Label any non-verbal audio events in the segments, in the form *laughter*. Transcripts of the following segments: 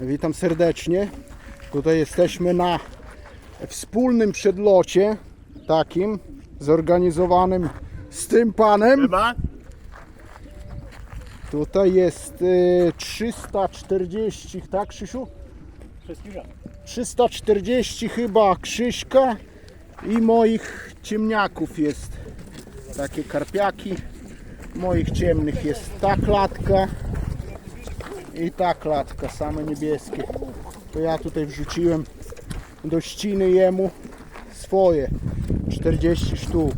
Witam serdecznie. Tutaj jesteśmy na wspólnym przedlocie takim zorganizowanym z tym panem. Chyba? Tutaj jest y, 340, tak Krzysiu? Wszystkich żad. 340 chyba Krzyśka i moich ciemniaków jest takie karpiaki. Moich ciemnych jest ta klatka i ta klatka, same niebieskie. To ja tutaj wrzuciłem do ściny jemu swoje 40 sztuk.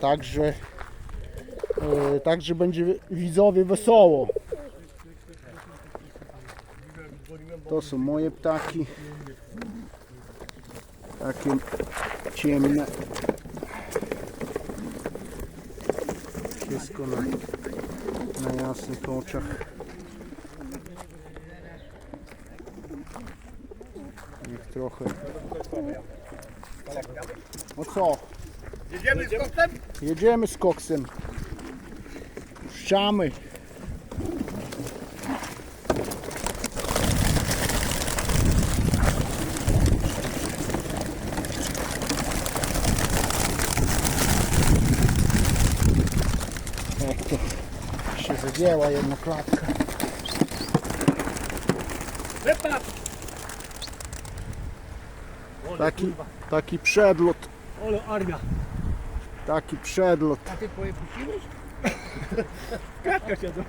Także, e, także będzie widzowie wesoło. To są moje ptaki. Takie ciemne. Wszystko na, na jasnych oczach. трохи. Оцо. Jedziemy z koksem? Jedziemy z koksem. Puszczamy. Oto się wygięła jedna klatka. Wypadł! Taki, taki przedlot. Ole armia. Taki przedlot. A ty twoje puściłeś? *laughs* Kratka siedzą.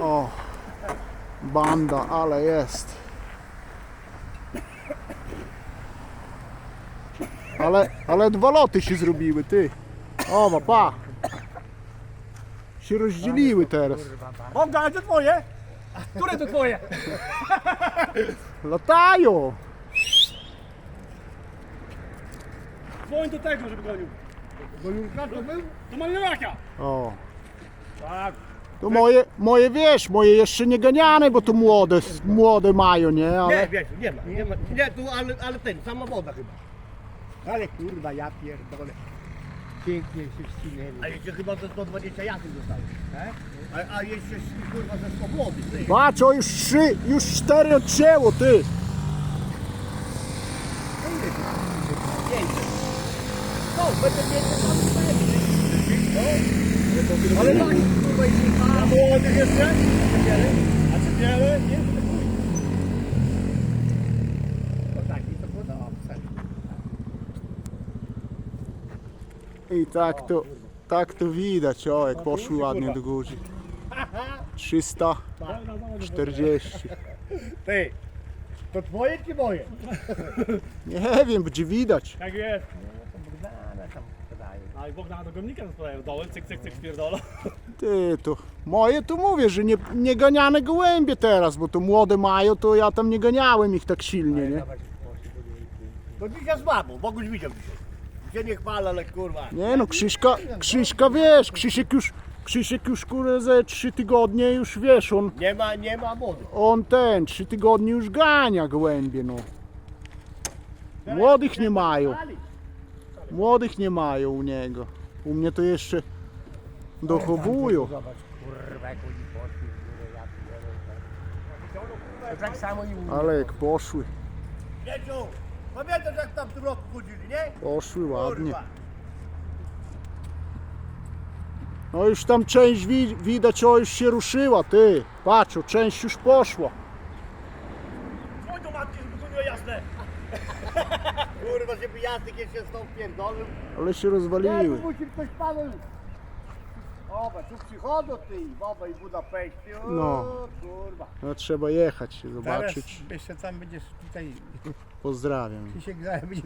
O, banda, ale jest. Ale, ale dwa loty się zrobiły, ty. O, pa. Się rozdzieliły teraz. Bogdan, to twoje? Które to twoje? Latają. Dzwoń do tego, żeby gonił. Gonił to był? Malinołaka. O, Tak. to moje, moje wiesz, moje jeszcze nie ganiane, bo to młode, młode mają, nie? Ale Nie, wiesz, nie ma, nie ma. Nie, tu, ale, ale ten, sama woda chyba. Ale kurwa, ja pierdolę. Pięknie się ścinęli. A jeszcze chyba ze 120 jasnych zostało. A, a jeszcze kurwa ze 100 młodych. ty. patrz, o już trzy, już cztery odcięło, ty. No, będę mieć no. Ale tak, kurwa, jeśli A młodych jeszcze? A czy biele? Nie, to chuj. No tak, i to było dobrze. I tak to, tak to widać, o jak poszły ładnie do góry. *laughs* 340. Ty, to twoje czy moje? Nie wiem, będzie widać. Tak jest. Bogdana tam podaje. A i Bogdana do gomnika sprzedają dołem, cyk, cyk, cyk, spierdolą. Ty to, moje to mówię, że nie, nie ganiane gołębie teraz, bo to młode mają, to ja tam nie ganiałem ich tak silnie, nie? To dzisiaj z mamą, Boguś widział dzisiaj. Się nie chwala, ale kurwa. Nie no, Krzyśka, Krzyśka wiesz, Krzysiek już, Krzysiek już kurde ze trzy tygodnie już wiesz, on, Nie ma, nie ma młodych. on ten, trzy tygodnie już gania gołębie, no. Młodych nie mają, młodych nie mają u niego. U mnie to jeszcze dochowują. Zobacz, kurwa, jak oni poszli w górę, ja pierdolę. To tak samo i u mnie. Ale jak poszły, Dzieciu, pamiętasz jak tam w tym roku chodzili, nie? poszły ładnie. Kurwa. No już tam część wi- widać, o już się ruszyła, ty. Patrz, o, część już poszła. Dzwoń do matki, żeby to było jasne. Jeszcze z tą pierdolą. Ale się Nie, rozwaliły. tu musi ktoś panu... Oba, tu przychodzą ty, Boba i Budapeszcie. O, No. kurwa. No, trzeba jechać, Zaraz zobaczyć. jeszcze tam będziesz tutaj Pozdrawiam. się grałem, będziesz